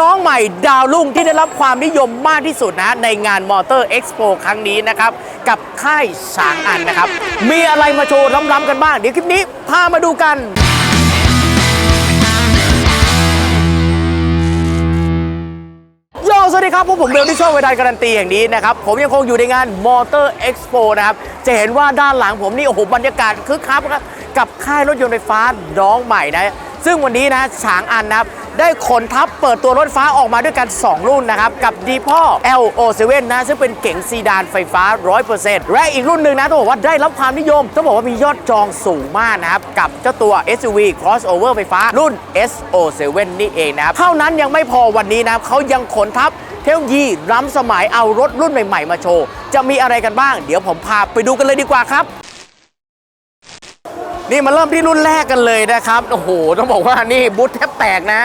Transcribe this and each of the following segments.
น้องใหม่ดาวรุ่งที่ได้รับความนิยมมากที่สุดนะในงานมอเตอร์เอ็กซ์โปครั้งนี้นะครับ กับค่ายสางอันนะครับ มีอะไรมาโชว์ล้ำๆกันบ้าง เดี๋ยวคลิปนี้พามาดูกันสวัสดีครับพวกผมเบลที่ช่องเวลาการันตีอย่างนี้นะครับ ผมยังคงอยู่ในงาน Motor Expo นะครับ จะเห็นว่าด้านหลังผมนี่ โอ้โห บรรยากาศคึกคักครับ กับค่ายรถยนต์ไฟฟ้าน้องใหม่นะ ซึ่งวันนี้นะฉางอันนะครับได้ขนทัพเปิดตัวรถไฟฟ้าออกมาด้วยกัน 2 รุ่นนะครับ กับ d e p o LO7 นะซึ่งเป็นเก๋งซีดานไฟฟ้า 100%และอีกรุ่นหนึ่งนะต้องบอกว่าได้รับความนิยม ต้องบอกว่ามียอดจองสูงมากนะครับ กับเจ้าตัว SUV crossover ไฟฟ้ารุ่น SO7 นี่เองนะครับ เท่านั้นยังไม่พอวันนี้นะครับเขายังขนทัพเทคโนโลยีล้ำสมัยเอารถรุ่นใหม่ ๆ มาโชว์ จะมีอะไรกันบ้าง เดี๋ยวผมพาไปดูกันเลยดีกว่าครับ นี่มาเริ่มที่รุ่นแรกกันเลยนะครับ โอ้โห ต้องบอกว่านี่บูธแทบแตกนะ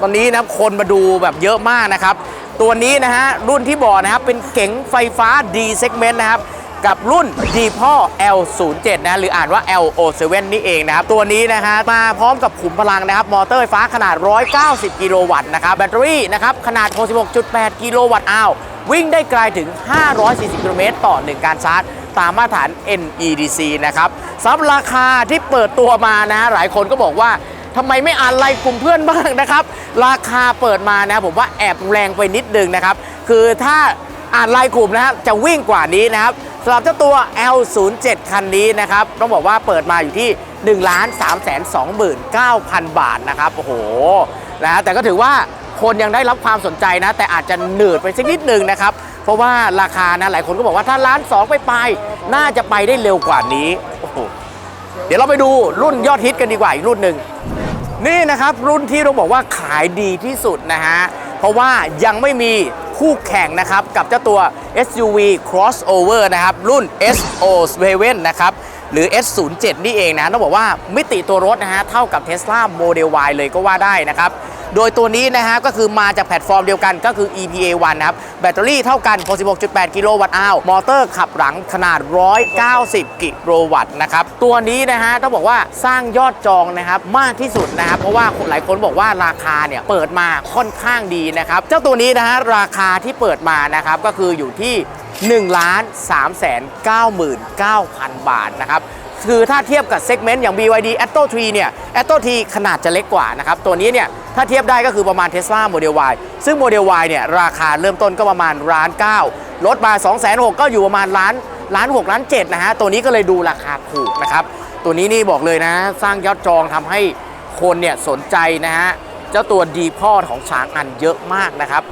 ตอนนี้นะคนมาดูแบบเยอะมากนะครับ ตัวนี้นะฮะรุ่นที่บอกนะครับเป็นเก๋งไฟฟ้า D segment นะครับ กับรุ่น d p o L07 นะหรืออ่านว่า LO7 นี่เองนะครับ ตัวนี้นะฮะมาพร้อมกับขุมพลังนะครับ มอเตอร์ไฟฟ้าขนาด 190 กิโลวัตต์นะครับ แบตเตอรี่นะครับ ขนาด 66.8 กิโลวัตต์อาววิ่งได้ไกลถึง 540 กิโลเมตรต่อ 1 การชาร์จ ตามมาตรฐาน NEDC นะครับสำหรับราคาที่เปิดตัวมานะฮะหลายคนก็บอกว่าทำไมไม่อ่านไลน์กลุ่มเพื่อนบ้างนะครับ ราคาเปิดมานะผมว่าแอบแรงไปนิดนึงนะครับ คือถ้า อ่านไลน์กลุ่มนะฮะจะวิ่งกว่านี้นะครับสำหรับเจ้าตัว L07 คันนี้นะครับต้องบอกว่าเปิดมาอยู่ที่ 1 3 2 9 0 0 0 บาทนะครับโอ้โหนะฮะแต่ก็ถือว่าคนยังได้รับความสนใจนะ แต่อาจจะหนืดไปสักนิดนึงนะครับ เพราะว่าราคานะหลายคนก็บอกว่าถ้าล้านสองไปไปน่าจะไปได้เร็วกว่านี้โอ้โหเดี๋ยวเราไปดูรุ่นยอดฮิตกันดีกว่าอีกรุ่นหนึ่งนี่นะครับรุ่นที่เราบอกว่าขายดีที่สุดนะฮะเพราะว่ายังไม่มี คู่แข่งนะครับ กับเจ้าตัว SUV crossover นะครับ รุ่น SO7 นะครับ หรือ S07 นี่เองนะต้องบอกว่ามิติตัวรถนะฮะเท่ากับ Tesla Model Y เลยก็ว่าได้นะครับ โดยตัวนี้นะฮะก็คือมาจากแพลตฟอร์มเดียวกันก็คือ EPA 1นะครับ แบตเตอรี่เท่ากัน 66.8 กิโลวัตต์อาวมอเตอร์ขับหลังขนาด 190 กิโลวัตต์นะครับ ตัวนี้นะฮะต้องบอกว่าสร้างยอดจองนะครับมากที่สุดนะครับ เพราะว่าหลายคนบอกว่าราคาเนี่ยเปิดมาค่อนข้างดีนะครับ เจ้าตัวนี้นะฮะราคาที่เปิดมานะครับก็คืออยู่ที่ 1 3 9 9 0 0 0 บาทนะครับคือถ้าเทียบกับเซกเมนต์อย่าง BYD Atto 3เนี่ย Atto 3ขนาดจะเล็กกว่านะครับตัวนี้เนี่ยถ้าเทียบได้ก็คือประมาณ Tesla Model Y ซึ่ง Model Y เนี่ยราคาเริ่มต้นก็ประมาณล้าน9ลดมา2 6 0 0 0ก็อยู่ประมาณล้านล้าน6ล้าน7นะฮะตัวนี้ก็เลยดูราคาถูกนะครับตัวนี้นี่บอกเลยนะ สร้างยอดจองทำให้คนเนี่ยสนใจนะฮะเจ้าตัวดีพอของช้างอันเยอะมากนะครับ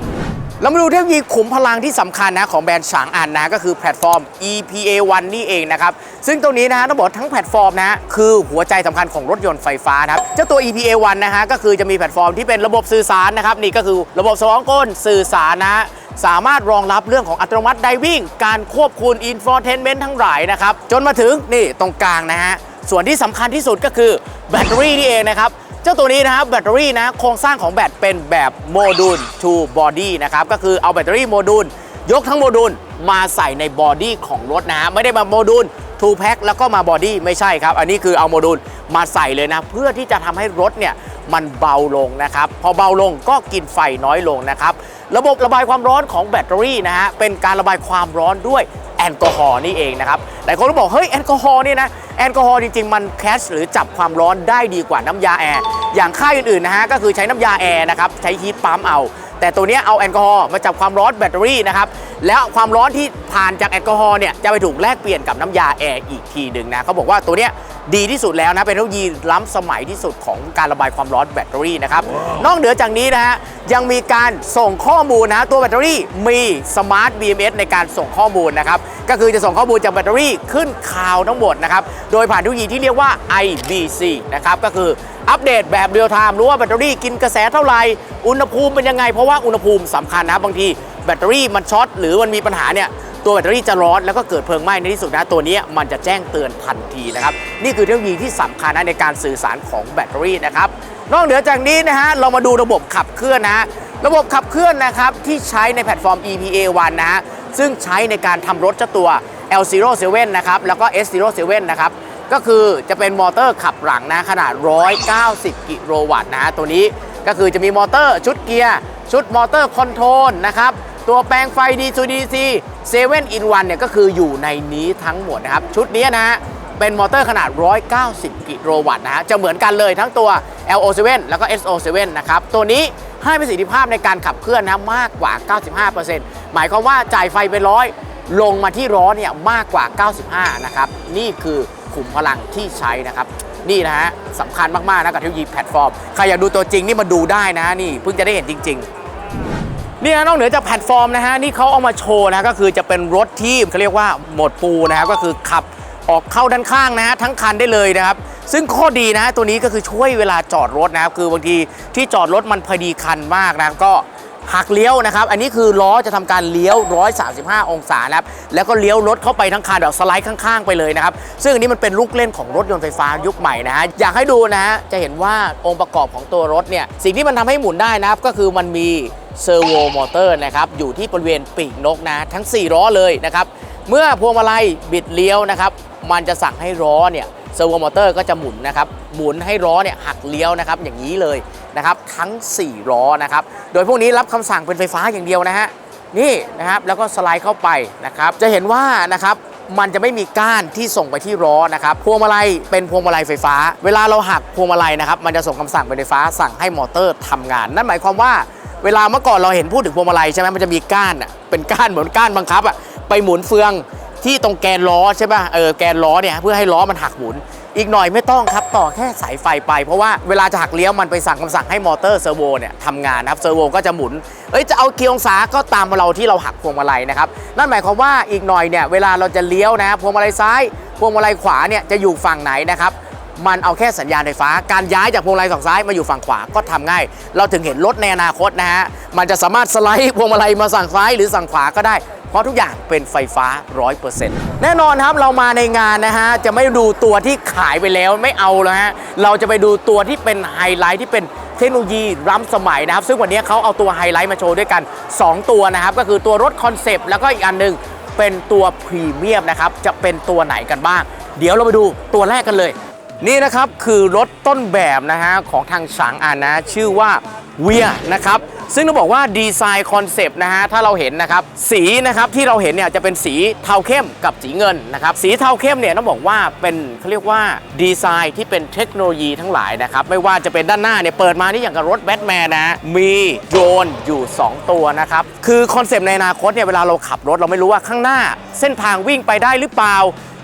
เรามาดูเทคโนโลยีขุมพลังที่สำคัญนะของแบรนด์ฉางอันนะก็คือแพลตฟอร์ม EPA 1 นี่เองนะครับ ซึ่งตรงนี้นะฮะต้องบอกทั้งแพลตฟอร์มนะคือหัวใจสำคัญของรถยนต์ไฟฟ้านะครับเจ้าตัว EPA 1 นะฮะก็คือจะมีแพลตฟอร์มที่เป็นระบบสื่อสารนะครับนี่ก็คือระบบสมองก้นสื่อสารนะสามารถรองรับเรื่องของอัตโนมัติไดวิ่ง การควบคุมอินโฟเทนเมนต์ทั้งหลายนะครับจนมาถึงนี่ตรงกลางนะฮะส่วนที่สำคัญที่สุดก็คือแบตเตอรี่นี่เองนะครับ เจ้าตัวนี้นะครับแบตเตอรี่นะโครงสร้างของแบตเป็นแบบโมดูล to body นะครับก็คือเอาแบตเตอรี่โมดูล ยกทั้งโมดูลมาใส่ในบอดี้ของรถนะไม่ได้มาโมดูล to pack แล้วก็มาบอดี้ไม่ใช่ครับ อันนี้คือเอาโมดูลมาใส่เลยนะ เพื่อที่จะทำให้รถเนี่ยมันเบาลงนะครับ พอเบาลงก็กินไฟน้อยลงนะครับ ระบบระบายความร้อนของแบตเตอรี่นะฮะเป็นการระบายความร้อนด้วยแอลกอฮอล์นี่เองนะครับหลายคนก็บอกเฮ้ยแอลกอฮอล์นี่นะแอลกอฮอล์จริงๆ มันแคชหรือจับความร้อนได้ดีกว่าน้ำยาแอร์อย่างค่ายอื่นๆนะฮะก็คือใช้น้ำยาแอร์นะครับใช้ฮีทปั๊มเอา แต่ตัวนี้เอาแอลกอฮอล์มาจับความร้อนแบตเตอรี่นะครับแล้วความร้อนที่ผ่านจากแอลกอฮอล์เนี่ยจะไปถูกแลกเปลี่ยนกับน้ำยาแอร์อีกทีหนึ่งนะเขาบอกว่าตัวเนี้ยดีที่สุดแล้วนะเป็นเทคโนโลยีล้ำสมัยที่สุดของการระบายความร้อนแบตเตอรี่นะครับนอกเหนือจากนี้นะฮะยังมีการส่งข้อมูลนะตัวแบตเตอรี่มีสมาร์ท BMS ในการส่งข้อมูลนะครับก็คือจะส่งข้อมูลจากแบตเตอรี่ขึ้นคลาวด์ทั้งหมดนะครับโดยผ่านเทคโนโลยีที่เรียกว่า IBC นะครับก็คือ อัปเดตแบบเรียลไทม์รู้ว่าแบตเตอรี่กินกระแสเท่าไหร่อุณหภูมิเป็นยังไง เพราะว่าอุณหภูมิสำคัญนะบางทีแบตเตอรี่มันช็อตหรือมันมีปัญหาเนี่ยตัวแบตเตอรี่จะร้อนแล้วก็เกิดเพลิงไหม้ในที่สุดนะตัวนี้มันจะแจ้งเตือนทันทีนะครับนี่คือเทคโนโลยีที่สำคัญนะในการสื่อสารของแบตเตอรี่นะครับนอกเหนือจากนี้นะฮะเรามาดูระบบขับเคลื่อนนะ ระบบขับเคลื่อนนะครับที่ใช้ในแพลตฟอร์ม EPA 1นะฮะซึ่งใช้ในการทำรถเจ้าตัว L07 นะครับแล้วก็ S07 นะครับ ก็คือจะเป็นมอเตอร์ขับหลังนะขนาด 190 กิโลวัตต์นะฮะตัวนี้ก็คือจะมีมอเตอร์ชุดเกียร์ชุดมอเตอร์คอนโทรลนะครับตัวแปลงไฟ D2DC 7 in 1เซเว่นอินวันเนี่ยก็คืออยู่ในนี้ทั้งหมดนะครับ ชุดนี้นะฮะเป็นมอเตอร์ขนาด 190 กิโลวัตต์นะฮะจะเหมือนกันเลยทั้งตัว LO7 แล้วก็ SO7 นะครับ ตัวนี้ให้ประสิทธิภาพในการขับเคลื่อนนะมากกว่า 95%หมายความว่าจ่ายไฟไปร้อยลงมาที่ล้อเนี่ยมากกว่า 95 นะครับ นี่คือ ขุมพลังที่ใช้นะครับ นี่นะฮะสำคัญมาก ๆ นะกับเทคโนโลยีแพลตฟอร์ม ใครอยากดูตัวจริงนี่มาดูได้นะนี่เพิ่งจะได้เห็นจริง ๆนี่นะนอกเหนือจากแพลตฟอร์มนะฮะนี่เขาเอามาโชว์นะก็คือจะเป็นรถที่เขาเรียกว่าหมดปูนะครับก็คือขับออกเข้าด้านข้างนะฮะทั้งคันได้เลยนะครับ ซึ่งข้อดีนะตัวนี้ก็คือช่วยเวลาจอดรถนะครับคือบางทีที่จอดรถมันพอดีคันมากนะก็ หักเลี้ยวนะครับ อันนี้คือล้อจะทำการเลี้ยว 135 องศานะครับ แล้วก็เลี้ยวรถเข้าไปทั้งคันแบบสไลด์ข้างๆ ไปเลยนะครับ ซึ่งอันนี้มันเป็นลูกเล่นของรถยนต์ไฟฟ้ายุคใหม่นะฮะ อยากให้ดูนะฮะ จะเห็นว่าองค์ประกอบของตัวรถเนี่ย สิ่งที่มันทำให้หมุนได้นะครับ ก็คือมันมีเซอร์โวมอเตอร์นะครับ อยู่ที่บริเวณปีกนกนะ ทั้ง 4 ล้อเลยนะครับ เมื่อพวงมาลัยบิดเลี้ยวนะครับ มันจะสั่งให้ล้อเนี่ย เซอร์โวมอเตอร์ก็จะหมุนนะครับหมุนให้ล้อเนี่ยหักเลี้ยวนะครับอย่างนี้เลยนะครับทั้ง 4 ล้อนะครับโดยพวกนี้รับคำสั่งเป็นไฟฟ้าอย่างเดียวนะฮะนี่นะครับแล้วก็สไลด์เข้าไปนะครับจะเห็นว่านะครับมันจะไม่มีก้านที่ส่งไปที่ล้อนะครับพวงมาลัยเป็นพวงมาลัยไฟฟ้า เวลาเราหักพวงมาลัยนะครับมันจะส่งคำสั่งเป็นไฟฟ้าสั่งให้มอเตอร์ทำงาน นั่นหมายความว่าเวลาเมื่อก่อนเราเห็นพูดถึงพวงมาลัยใช่ไหมมันจะมีก้านอะเป็นก้านเหมือนก้านบังคับอะไปหมุนเฟือง ที่ตรงแกนล้อใช่ป่ะเออแกนล้อเนี่ยเพื่อให้ล้อมันหักหมุน อีกหน่อยไม่ต้องครับต่อแค่สายไฟไป เพราะว่าเวลาจะหักเลี้ยวมันไปสั่งคำสั่งให้มอเตอร์เซอร์โวเนี่ยทำงานนะครับเซอร์โวก็จะหมุนเอ้ยจะเอากี่องศาก็ตามเราที่เราหักพวงมาลัยนะครับนั่นหมายความว่าอีกหน่อยเนี่ยเวลาเราจะเลี้ยวนะพวงมาลัยซ้าย พวงมาลัยขวาเนี่ยจะอยู่ฝั่งไหนนะครับมันเอาแค่สัญญาณไฟฟ้า การย้ายจากพวงมาลัยฝั่งซ้ายมาอยู่ฝั่งขวาก็ทำง่าย เราถึงเห็นรถในอนาคตนะฮะ มันจะสามารถสไลด์พวงมาลัยมาสั่งซ้ายหรือสั่งขวาก็ได้ เพราะทุกอย่างเป็นไฟฟ้า 100%แน่นอนครับเรามาในงานนะฮะ จะไม่ดูตัวที่ขายไปแล้วไม่เอาแล้วฮะ เราจะไปดูตัวที่เป็นไฮไลท์ที่เป็นเทคโนโลยีล้ำสมัยนะครับ ซึ่งวันนี้เขาเอาตัวไฮไลท์มาโชว์ด้วยกัน 2 ตัวนะครับ ก็คือตัวรถคอนเซปต์แล้วก็อีกอันหนึงเป็นตัวพรีเมียมนะครับ จะเป็นตัวไหนกันบ้าง เดี๋ยวเราไปดูตัวแรกกันเลย นี่นะครับคือรถต้นแบบนะฮะของทางฉางอันนะชื่อว่าเวียนะครับ ซึ่งต้องบอกว่าดีไซน์คอนเซปต์นะฮะถ้าเราเห็นนะครับสีนะครับที่เราเห็นเนี่ยจะเป็นสีเทาเข้มกับสีเงินนะครับสีเทาเข้มเนี่ยต้องบอกว่าเป็นเขาเรียกว่าดีไซน์ที่เป็นเทคโนโลยีทั้งหลายนะครับไม่ว่าจะเป็นด้านหน้าเนี่ยเปิดมานี่อย่างกับรถแบทแมนนะมีโดรนอยู่ 2 ตัวนะครับคือคอนเซปต์ในอนาคตเนี่ยเวลาเราขับรถเราไม่รู้ว่าข้างหน้า เส้นทางวิ่งไปได้หรือเปล่า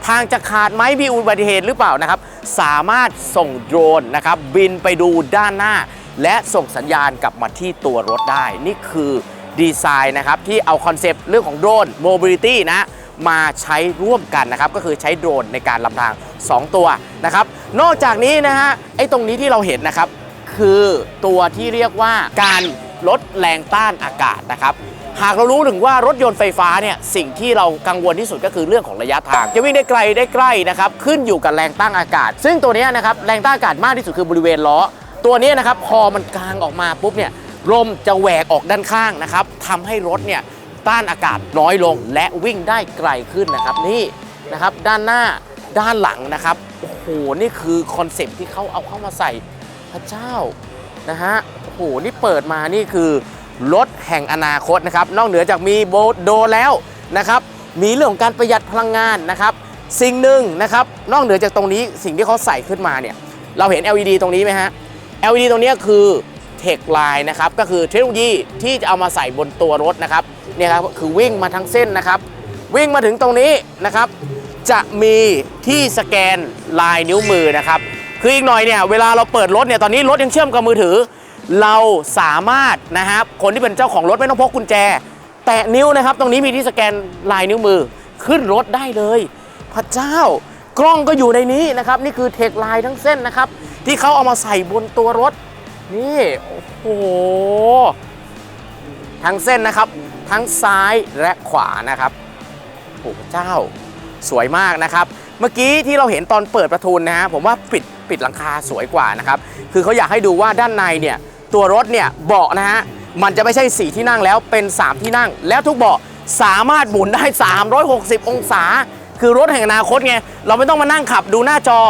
ทางจะขาดไหมมีอุบัติเหตุหรือเปล่านะครับ สามารถส่งโดรนนะครับบินไปดูด้านหน้า และส่งสัญญาณกลับมาที่ตัวรถได้ นี่คือดีไซน์นะครับ ที่เอาคอนเซปต์เรื่องของโดรนโมบิลิตี้นะมาใช้ร่วมกันนะครับ ก็คือใช้โดรนในการลำทาง 2 ตัวนะครับ นอกจากนี้นะฮะไอ้ตรงนี้ที่เราเห็นนะครับ คือตัวที่เรียกว่าการลดแรงต้านอากาศนะครับ หากเรารู้ถึงว่ารถยนต์ไฟฟ้าเนี่ยสิ่งที่เรากังวลที่สุดก็คือเรื่องของระยะทาง จะวิ่งได้ไกลได้ใกล้นะครับ ขึ้นอยู่กับแรงต้านอากาศ ซึ่งตัวนี้นะครับแรงต้านอากาศมากที่สุดคือบริเวณล้อ ตัวนี้นะครับพอมันกางออกมาปุ๊บเนี่ยลมจะแหวกออกด้านข้างนะครับทำให้รถเนี่ยต้านอากาศน้อยลงและวิ่งได้ไกลขึ้นนะครับนี่นะครับด้านหน้าด้านหลังนะครับโอ้โหนี่คือคอนเซปที่เขาเอาเข้ามาใส่พระเจ้านะฮะโอ้โหนี่เปิดมานี่คือรถแห่งอนาคตนะครับนอกเหนือจากมีโบโดแล้วนะครับมีเรื่องของการประหยัดพลังงานนะครับ สิ่งหนึ่งนะครับนอกเหนือจากตรงนี้สิ่งที่เขาใส่ขึ้นมาเนี่ยเราเห็น LED ตรงนี้ไหมฮะ LED ตรงนี้คือเทคไลน์นะครับก็คือเทคโนโลยีที่จะเอามาใส่บนตัวรถนะครับเนี่ยครับคือวิ่งมาทั้งเส้นนะครับ วิ่งมาถึงตรงนี้นะครับ จะมีที่สแกนลายนิ้วมือนะครับคืออีกหน่อยเนี่ยเวลาเราเปิดรถเนี่ยตอนนี้รถยังเชื่อมกับมือถือ เราสามารถนะครับคนที่เป็นเจ้าของรถไม่ต้องพกกุญแจ แตะนิ้วนะครับ ตรงนี้มีที่สแกนลายนิ้วมือขึ้นรถได้เลย พระเจ้ากล้องก็อยู่ในนี้นะครับ นี่คือเทคไลน์ทั้งเส้นนะครับ ที่เขาเอามาใส่บนตัวรถ นี่ โอ้โห ทั้งเส้นนะครับ ทั้งซ้ายและขวานะครับโอ้เจ้า สวยมากนะครับ เมื่อกี้ที่เราเห็นตอนเปิดประทุนนะฮะผมว่าปิดปิดหลังคาสวยกว่านะครับ คือเขาอยากให้ดูว่าด้านในเนี่ย ตัวรถเนี่ยเบาะนะฮะ มันจะไม่ใช่ 4 ที่นั่งแล้วเป็น 3 ที่นั่ง แล้วทุกเบาะสามารถหมุนได้ 360 องศา คือรถแห่งอนาคตไง เราไม่ต้องมานั่งขับดูหน้าจอ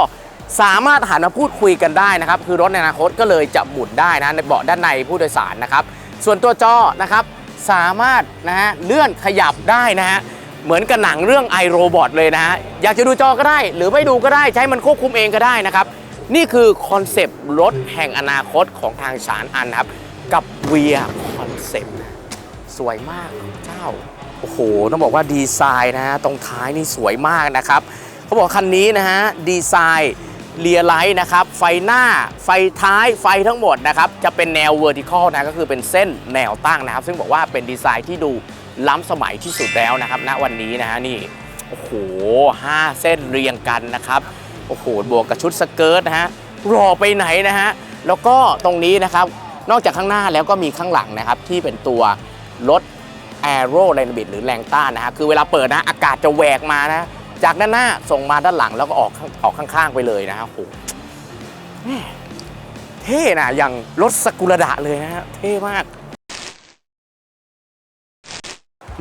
สามารถหันมาพูดคุยกันได้นะครับ คือรถในอนาคตก็เลยจะหมุนได้นะในเบาะด้านในผู้โดยสารนะครับ ส่วนตัวจอนะครับสามารถนะฮะเลื่อนขยับได้นะฮะเหมือนกับหนังเรื่อง i Robot เลยนะฮะอยากจะดูจอก็ได้ หรือไม่ดูก็ได้ใช้มันควบคุมเองก็ได้นะครับ นี่คือคอนเซปต์รถแห่งอนาคตของทางฉานอันครับ กับ Via Concept สวยมากเจ้าโอ้โหต้องบอกว่าดีไซน์นะฮะตรงท้ายนี่สวยมากนะครับเขาบอกคันนี้นะฮะดีไซน์ เรียไลท์นะครับ ไฟหน้า ไฟท้าย ไฟทั้งหมดนะครับ จะเป็นแนว vertical นะ ก็คือเป็นเส้นแนวตั้งนะครับ ซึ่งบอกว่าเป็นดีไซน์ที่ดูล้ำสมัยที่สุดแล้วนะครับณวันนี้นะฮะนี่ โอ้โหห้าเส้นเรียงกันนะครับ โอ้โห บวกกับชุดสเกิร์ตนะฮะ รอไปไหนนะฮะ แล้วก็ตรงนี้นะครับ นอกจากข้างหน้าแล้วก็มีข้างหลังนะครับ ที่เป็นตัวรถแอโร d ด n บิ c หรือแรงต้านนะฮะ คือเวลาเปิดนะ อากาศจะแหวกมานะ จากด้านหน้าส่งมาด้านหลังแล้วก็ออกออกข้างๆไปเลยนะฮะโอ้โหเท่นะอย่างรถสกุลดะเลยนะฮะเท่มาก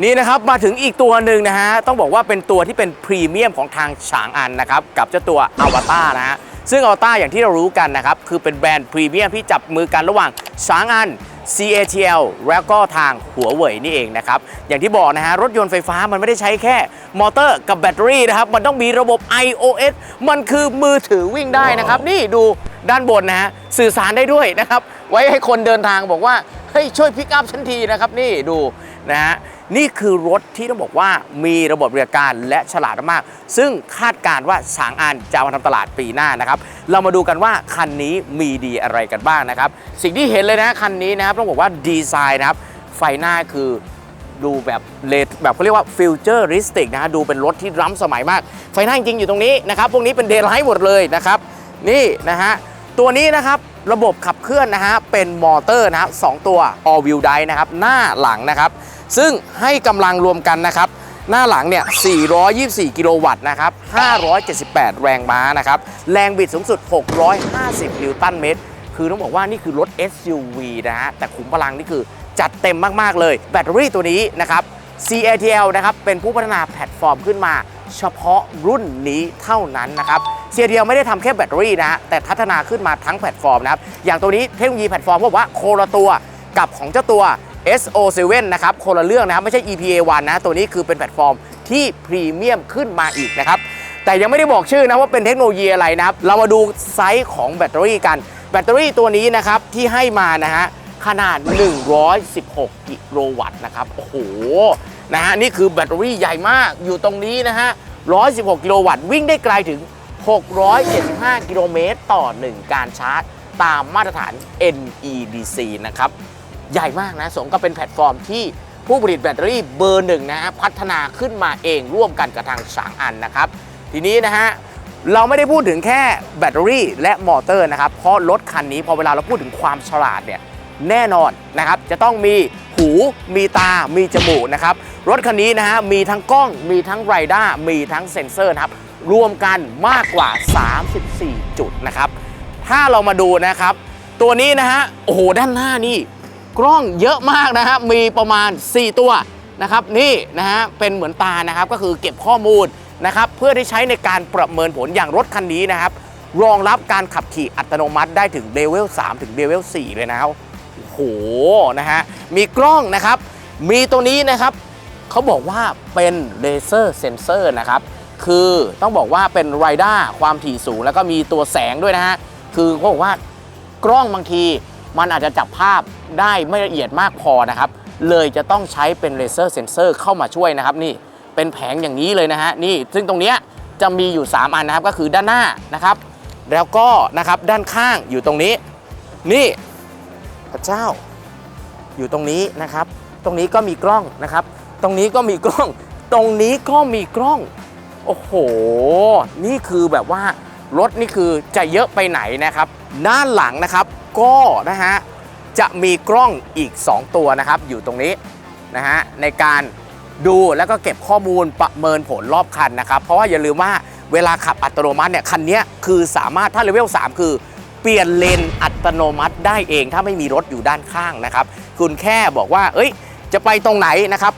นี่นะครับมาถึงอีกตัวหนึ่งนะฮะต้องบอกว่าเป็นตัวที่เป็นพรีเมียมของทางฉางอันนะครับกับเจ้าตัวอวตารนะฮะซึ่งอวตารอย่างที่เรารู้กันนะครับคือเป็นแบรนด์พรีเมียมที่จับมือกันระหว่างฉางอัน CATL แล้วก็ทางหัวเว่ยนี่เองนะครับ อย่างที่บอกนะฮะ รถยนต์ไฟฟ้ามันไม่ได้ใช้แค่มอเตอร์กับแบตเตอรี่นะครับ มันต้องมีระบบ iOS มันคือมือถือวิ่งได้นะครับ นี่ดูด้านบนนะฮะ สื่อสารได้ด้วยนะครับ ไว้ให้คนเดินทางบอกว่า เฮ้ย ช่วยพิกอัพฉันทีนะครับ นี่ดู นะฮะนี่คือรถที่ต้องบอกว่ามีระบบบริการและฉลาดมาก ซึ่งคาดการณ์ว่าสางอันจะมาทำตลาดปีหน้านะครับ เรามาดูกันว่าคันนี้มีดีอะไรกันบ้างนะครับ สิ่งที่เห็นเลยนะคันนี้นะครับต้องบอกว่าดีไซน์นะครับ ไฟหน้าคือดูแบบเลดแบบเขาเรียกว่าฟิวเจอริสติกนะฮะดูเป็นรถที่ล้ำสมัยมาก ไฟหน้าจริงๆอยู่ตรงนี้นะครับ พวกนี้เป็นเดย์ไลท์หมดเลยนะครับ นี่นะฮะตัวนี้นะครับระบบขับเคลื่อนนะฮะเป็นมอเตอร์นะครับสองตัว all wheel drive นะครับหน้าหลังนะครับ ซึ่งให้กำลังรวมกันนะครับ หน้าหลังเนี่ย 424 กิโลวัตต์นะครับ 578 แรงม้านะครับ แรงบิดสูงสุด 650 นิวตันเมตร คือต้องบอกว่านี่คือรถ SUV นะฮะ แต่ขุมพลังนี่คือจัดเต็มมาก ๆ เลย แบตเตอรี่ตัวนี้นะครับ CATL นะครับ เป็นผู้พัฒนาแพลตฟอร์มขึ้นมา เฉพาะรุ่นนี้เท่านั้นนะครับ CATL ไม่ได้ทำแค่แบตเตอรี่นะฮะแต่พัฒนาขึ้นมาทั้งแพลตฟอร์มนะครับ อย่างตัวนี้เทคโนโลยีแพลตฟอร์มเขาบอกว่าโคละตัว กับของเจ้าตัว SO7 นะครับคนละเรื่องนะครับไม่ใช่ EPA1 นะ ตัวนี้คือเป็นแพลตฟอร์มที่พรีเมียมขึ้นมาอีกนะครับ แต่ยังไม่ได้บอกชื่อนะว่าเป็นเทคโนโลยีอะไรนะครับ เรามาดูไซส์ของแบตเตอรี่กัน แบตเตอรี่ตัวนี้นะครับที่ให้มานะฮะขนาด 116 กิโลวัตต์นะครับ โอ้โห นะฮะนี่คือแบตเตอรี่ใหญ่มากอยู่ตรงนี้นะฮะ 116 กิโลวัตต์วิ่งได้ไกลถึง 675 กิโลเมตรต่อ 1 การชาร์จ ตามมาตรฐาน NEDC นะครับ ใหญ่มากนะ สมกับเป็นแพลตฟอร์มที่ผู้ผลิตแบตเตอรี่เบอร์หนึ่งนะฮะพัฒนาขึ้นมาเองร่วมกันกับทางสางอันนะครับ ทีนี้นะฮะเราไม่ได้พูดถึงแค่แบตเตอรี่และมอเตอร์นะครับ เพราะรถคันนี้พอเวลาเราพูดถึงความฉลาดเนี่ยแน่นอนนะครับ จะต้องมีหูมีตา มีจมูกนะครับ รถคันนี้นะฮะมีทั้งกล้อง มีทั้งไรด้ามีทั้งเซ็นเซอร์นะครับ รวมกันมากกว่า 34 จุดนะครับ ถ้าเรามาดูนะครับ ตัวนี้นะฮะโอ้โหด้านหน้านี่ กล้องเยอะมากนะครับ มีประมาณ 4 ตัวนะครับ นี่นะฮะเป็นเหมือนตานะครับก็คือเก็บข้อมูลนะครับเพื่อได้ใช้ในการประเมินผลอย่างรถคันนี้นะครับ รองรับการขับขี่อัตโนมัติได้ถึงเลเวล3ถึงเลเวล4เลยนะครับโอ้โหนะฮะมีกล้องนะครับ มีตัวนี้นะครับเขาบอกว่าเป็นเลเซอร์เซนเซอร์นะครับคือต้องบอกว่าเป็นไรด้าความถี่สูง แล้วก็มีตัวแสงด้วยนะฮะคือเขาบอกว่ากล้องบางทีมันอาจจะจับภาพ ได้ไม่ละเอียดมากพอนะครับ เลยจะต้องใช้เป็นเลเซอร์เซนเซอร์เข้ามาช่วยนะครับนี่เป็นแผงอย่างนี้เลยนะฮะนี่ซึ่งตรงเนี้ยจะมีอยู่ 3 อันนะครับก็คือด้านหน้านะครับ แล้วก็นะครับด้านข้างอยู่ตรงนี้ นี่พระเจ้า อยู่ตรงนี้นะครับ ตรงนี้ก็มีกล้องนะครับ ตรงนี้ก็มีกล้อง ตรงนี้ก็มีกล้อง โอ้โห นี่คือแบบว่ารถนี่คือจะเยอะไปไหนนะครับ ด้านหลังนะครับ ก็นะฮะ จะมีกล้องอีก 2 ตัวนะครับ อยู่ตรงนี้นะฮะในการดูแล้วก็เก็บข้อมูลประเมินผลรอบคันนะครับ เพราะว่าอย่าลืมว่าเวลาขับอัตโนมัติเนี่ยคันนี้คือสามารถถ้าเลเวล3 คือเปลี่ยนเลนอัตโนมัติได้เองถ้าไม่มีรถอยู่ด้านข้างนะครับ คุณแค่บอกว่า เอ้ย จะไปตรงไหนนะครับ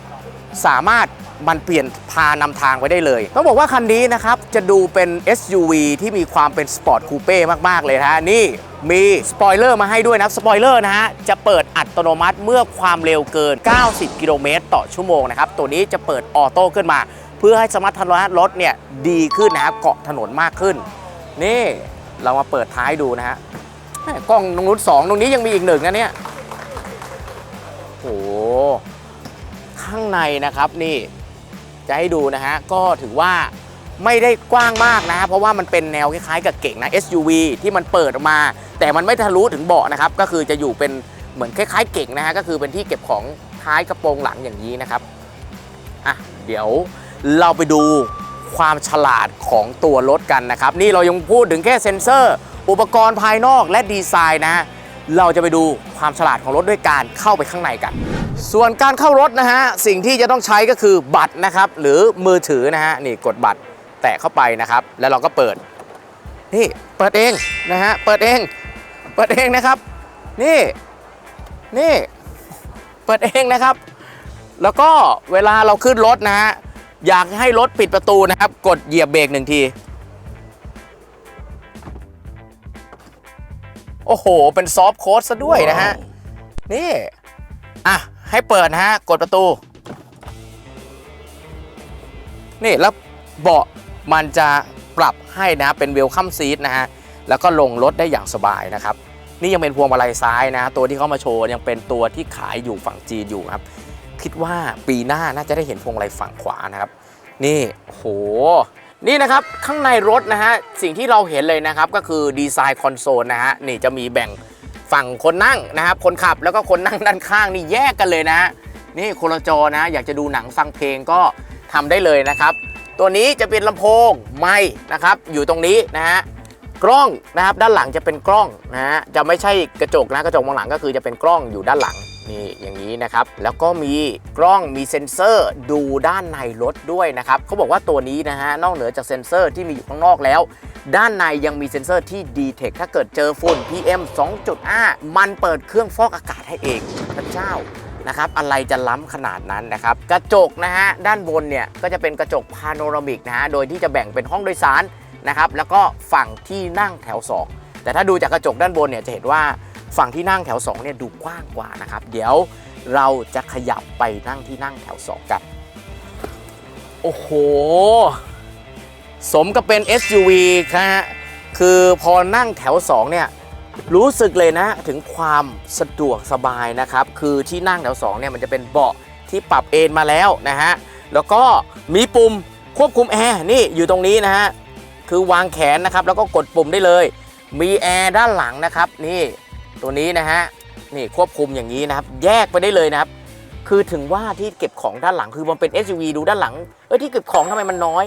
สามารถมันเปลี่ยนพานำทางไว้ได้เลย ต้องบอกว่าคันนี้นะครับ จะดูเป็น SUV ที่มีความเป็นสปอร์ตคูเป้มาก ๆ เลยนะฮะนี่ มีสปอยเลอร์มาให้ด้วยนะครับสปอยเลอร์นะฮะ จะเปิดอัตโนมัติเมื่อความเร็วเกิน 90 กิโลเมตรต่อชั่วโมงนะครับ ตัวนี้จะเปิดออโต้ขึ้นมา เพื่อให้สมรรถนะรถเนี่ยดีขึ้นนะครับเกาะถนนมากขึ้น นี่เรามาเปิดท้ายดูนะฮะกล้องตรงนู้นสองตรงนี้ยังมีอีกหนึ่งนะเนี่ยโอ้ข้างในนะครับนี่จะให้ดูนะฮะก็ถือว่าไม่ได้กว้างมากนะฮะเพราะว่ามันเป็นแนวคล้ายๆกับเก่งนะ SUV ที่มันเปิดออกมา แต่มันไม่ทะลุถึงเบาะนะครับ ก็คือจะอยู่เป็นเหมือนคล้าย ๆ เก่งนะฮะก็คือเป็นที่เก็บของท้ายกระโปรงหลังอย่างนี้นะครับอะเดี๋ยวเราไปดูความฉลาดของตัวรถกันนะครับ นี่เรายังพูดถึงแค่เซ็นเซอร์ อุปกรณ์ภายนอกและดีไซน์นะเราจะไปดูความฉลาดของรถด้วยการเข้าไปข้างในกัน ส่วนการเข้ารถนะฮะสิ่งที่จะต้องใช้ก็คือบัตรนะครับ หรือมือถือนะฮะนี่กดบัตรแตะเข้าไปนะครับ แล้วเราก็เปิดนี่เปิดเองนะฮะเปิดเอง เปิดเองนะครับ นี่ นี่ เปิดเองนะครับ แล้วก็เวลาเราขึ้นรถนะฮะ อยากให้รถปิดประตูนะครับ กดเหยียบเบรกหนึ่งที โอ้โห เป็นซอฟต์โค้ดซะด้วยนะฮะ นี่ อะ ให้เปิดนะฮะ กดประตู นี่แล้วเบาะมันจะปรับให้นะเป็นเวลคัมซีทนะฮะ แล้วก็ลงรถได้อย่างสบายนะครับ นี่ยังเป็นพวงมาลัยซ้ายนะ ตัวที่เขามาโชว์ยังเป็นตัวที่ขายอยู่ฝั่งจีนอยู่ครับ คิดว่าปีหน้าน่าจะได้เห็นพวงมาลัยฝั่งขวานะครับ นี่โหนี่นะครับข้างในรถนะฮะสิ่งที่เราเห็นเลยนะครับก็คือดีไซน์คอนโซลนะฮะนี่จะมีแบ่งฝั่งคนนั่งนะครับ คนขับแล้วก็คนนั่งด้านข้างนี่แยกกันเลยนะฮะนี่คนละจอนะ อยากจะดูหนังฟังเพลงก็ทำได้เลยนะครับ ตัวนี้จะเป็นลำโพงไม้นะครับ อยู่ตรงนี้นะฮะ กล้องนะครับด้านหลังจะเป็นกล้องนะฮะจะไม่ใช่กระจกนะกระจกมองหลังก็คือจะเป็นกล้องอยู่ด้านหลังนี่อย่างนี้นะครับแล้วก็มีกล้องมีเซ็นเซอร์ดูด้านในรถด้วยนะครับเขาบอกว่าตัวนี้นะฮะนอกเหนือจากเซ็นเซอร์ที่มีอยู่ข้างนอกแล้ว ด้านในยังมีเซ็นเซอร์ที่ดีเทคถ้าเกิดเจอฝุ่น PM 2.5 มันเปิดเครื่องฟอกอากาศให้เองพระเจ้านะครับอะไรจะล้ำขนาดนั้นนะครับ กระจกนะฮะ ด้านบนเนี่ย ก็จะเป็นกระจกพาโนรามิกนะฮะ โดยที่จะแบ่งเป็นห้องโดยสาร นะครับแล้วก็ฝั่งที่นั่งแถว 2 แต่ถ้าดูจากกระจกด้านบนเนี่ยจะเห็นว่าฝั่งที่นั่งแถว2เนี่ยดูกว้างกว่านะครับเดี๋ยวเราจะขยับไปนั่งที่นั่งแถว 2 กันโอ้โห สมกับเป็น SUV นะฮะคือพอนั่งแถว 2 เนี่ยรู้สึกเลยนะถึงความสะดวกสบายนะครับ คือที่นั่งแถว2เนี่ยมันจะเป็นเบาะที่ปรับเอนมาแล้วนะฮะแล้วก็มีปุ่มควบคุมแอร์นี่อยู่ตรงนี้นะฮะ คือวางแขนนะครับ แล้วก็กดปุ่มได้เลย มีแอร์ด้านหลังนะครับ นี่ตัวนี้นะฮะนี่ควบคุมอย่างนี้นะครับ แยกไปได้เลยนะครับ คือถึงว่าที่เก็บของด้านหลังคือมันเป็น SUV ดูด้านหลังเอ้ยที่เก็บของทำไมมันน้อย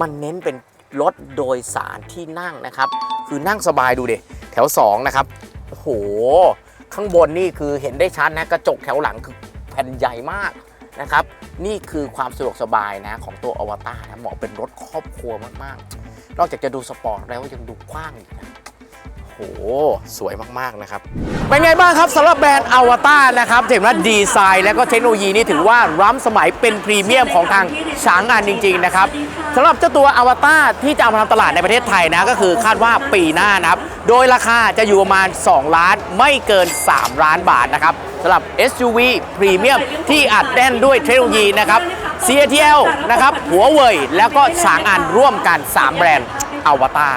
มันเน้นเป็นรถโดยสารที่นั่งนะครับ คือนั่งสบายดูดิแถว2นะครับโอ้โหข้างบนนี่คือเห็นได้ชัดนะกระจกแถวหลังคือแผ่นใหญ่มากนะครับ นี่คือความสะดวกสบายนะของตัวอวตารนะเหมาะเป็นรถครอบครัวมากๆ นอกจากจะดูสปอร์ตแล้วยังดูกว้างอีกนะโอ้โห สวยมาก ๆ นะครับ เป็นไงบ้างครับสำหรับแบรนด์อวตารนะครับเห็นว่าดีไซน์และก็เทคโนโลยีนี่ถือว่าล้ำสมัยเป็นพรีเมียมของทางช้างงานจริง ๆ นะครับสำหรับเจ้าตัวอวตารที่จะเอามาทำตลาดในประเทศไทยนะก็คือคาดว่าปีหน้านะครับ โดยราคาจะอยู่ประมาณ 2 ล้านไม่เกิน 3 ล้านบาทนะครับสำหรับ SUV พรีเมียมที่อัดแน่นด้วยเทคโนโลยีนะครับ CATL นะครับหัวเว่ยแล้วก็ชางอันร่วมกัน 3 แบรนด์อวตาร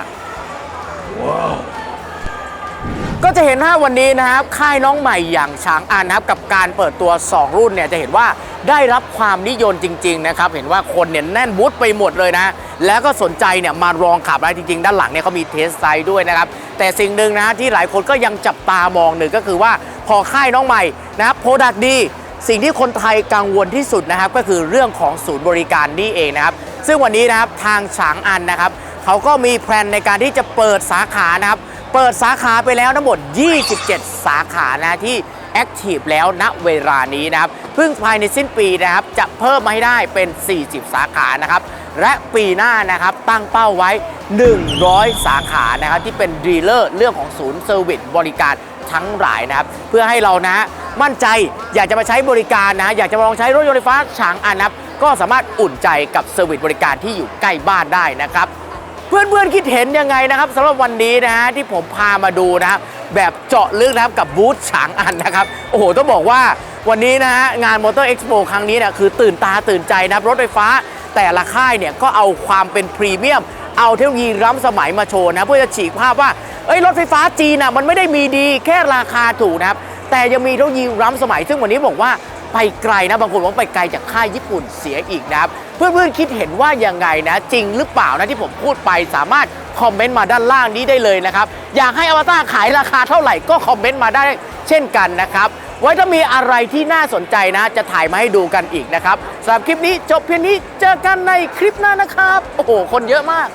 ก็จะเห็นว่าวันนี้นะครับค่ายน้องใหม่อย่างช้างอันนะครับกับการเปิดตัว 2 รุ่นเนี่ยจะเห็นว่าได้รับความนิยมจริงๆนะครับเห็นว่าคนเนี่ยแน่นบูธไปหมดเลยนะ แล้วก็สนใจเนี่ยมาลองขับได้จริงๆ ด้านหลังเนี่ยเขามีเทสไซด์ด้วยนะครับแต่สิ่งหนึ่งนะที่หลายคนก็ยังจับตามองหนึ่งก็คือว่าพอค่ายน้องใหม่นะครับโปรดักดี สิ่งที่คนไทยกังวลที่สุดนะครับก็คือเรื่องของศูนย์บริการนี่เองนะครับ ซึ่งวันนี้นะครับทางฉางอันนะครับเขาก็มีแพลนในการที่จะเปิดสาขานะครับ เปิดสาขาไปแล้วทั้งหมด 27 สาขานะที่แอคทีฟแล้วณเวลานี้นะครับเพิ่งภายในสิ้นปีนะครับจะเพิ่มมาให้ได้เป็น 40 สาขานะครับและปีหน้านะครับตั้งเป้าไว้ 100 สาขานะครับที่เป็นดีลเลอร์เรื่องของศูนย์เซอร์วิสบริการทั้งหลายนะครับ เพื่อให้เรานะ มั่นใจ อยากจะมาใช้บริการนะ อยากจะมาลองใช้รถยนต์ไฟฟ้าฉางอันครับ ก็สามารถอุ่นใจกับเซอร์วิสบริการที่อยู่ใกล้บ้านได้นะครับ เพื่อนๆคิดเห็นยังไงนะครับสำหรับวันนี้นะฮะที่ผมพามาดูนะครับแบบเจาะลึกนะครับกับบูธฉางอันนะครับ โอ้โห ต้องบอกว่าวันนี้นะฮะงานมอเตอร์เอ็กซ์โปครั้งนี้เนี่ยคือตื่นตาตื่นใจนะครับรถไฟฟ้าแต่ละค่ายเนี่ยก็เอาความเป็นพรีเมียม เอาเทคโนโลยีล้ำสมัยมาโชว์นะ เพื่อจะฉีกภาพว่า เอ้ยรถไฟฟ้าจีนน่ะมันไม่ได้มีดีแค่ราคาถูกนะครับ แต่ยังมีเทคโนโลยีล้ำสมัย ซึ่งวันนี้บอกว่าไปไกลนะ บางคนบอกว่าไปไกลจากค่ายญี่ปุ่นเสียอีกนะครับ เพื่อนๆคิดเห็นว่ายังไงนะ จริงหรือเปล่านะที่ผมพูดไปสามารถคอมเมนต์มาด้านล่างนี้ได้เลยนะครับ อยากให้อวตารขายราคาเท่าไหร่ก็คอมเมนต์มาได้เช่นกันนะครับ ไว้ถ้ามีอะไรที่น่าสนใจนะ จะถ่ายมาให้ดูกันอีกนะครับสำหรับคลิปนี้จบเพียงนี้เจอกันในคลิปหน้านะครับโอ้โหคนเยอะมาก